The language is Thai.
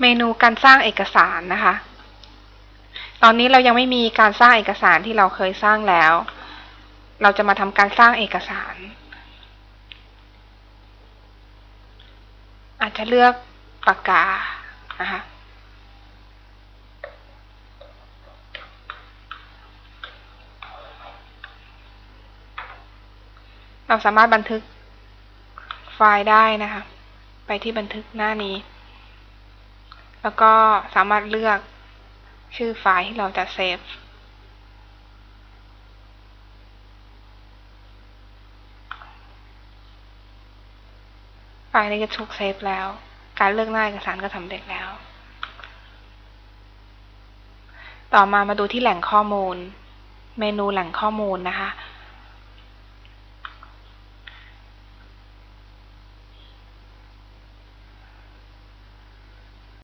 เมนูการสร้างเอกสารนะคะ ตอนนี้เรายังไม่มีการสร้างเอกสารที่เราเคยสร้างแล้ว เราจะมาทำการสร้างเอกสาร อาจจะเลือกปากกา นะคะเราสามารถบันทึกไฟล์ได้นะคะ ไปที่บันทึกหน้านี้ แล้วก็สามารถเลือกชื่อไฟล์ที่เราจะเซฟ ไฟล์นี้จะถูกเซฟแล้ว การเลือกหน้าเอกสารก็สำเร็จแล้ว ต่อมามาดูที่แหล่งข้อมูล เมนูแหล่งข้อมูลนะคะ